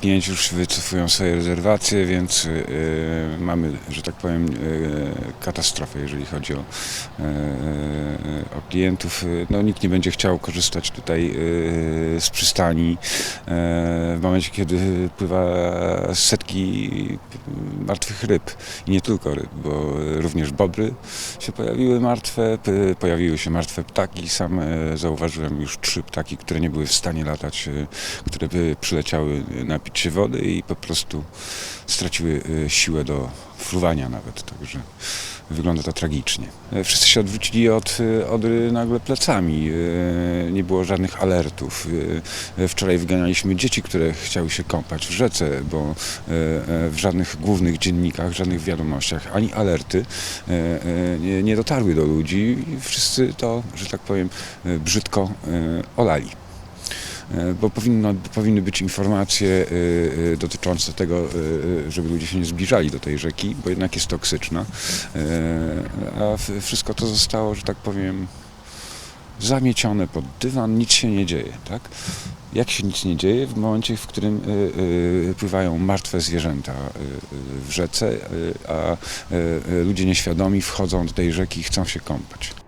Klienci już wycofują swoje rezerwacje, więc y, mamy, że tak powiem, y, katastrofę, jeżeli chodzi o, y, o klientów. No, nikt nie będzie chciał korzystać tutaj z przystani w momencie, kiedy pływa setki martwych ryb. I nie tylko ryb, bo również bobry się pojawiły martwe, pojawiły się martwe ptaki. Sam zauważyłem już trzy ptaki, które nie były w stanie latać, które by przyleciały napić się wody i po prostu straciły e, siłę do fruwania nawet, także wygląda to tragicznie. E, Wszyscy się odwrócili od e, Odry nagle plecami, nie było żadnych alertów. Wczoraj wyganialiśmy dzieci, które chciały się kąpać w rzece, bo w żadnych głównych dziennikach, w żadnych wiadomościach ani alerty nie, dotarły do ludzi wszyscy to, że tak powiem, brzydko olali. E, Bo powinno, powinny być informacje e, e, dotyczące tego, żeby ludzie się nie zbliżali do tej rzeki, bo jednak jest toksyczna. A wszystko to zostało, że tak powiem, zamiecione pod dywan, nic się nie dzieje, tak? Jak się nic nie dzieje w momencie, w którym pływają martwe zwierzęta w rzece, a ludzie nieświadomi wchodzą do tej rzeki i chcą się kąpać.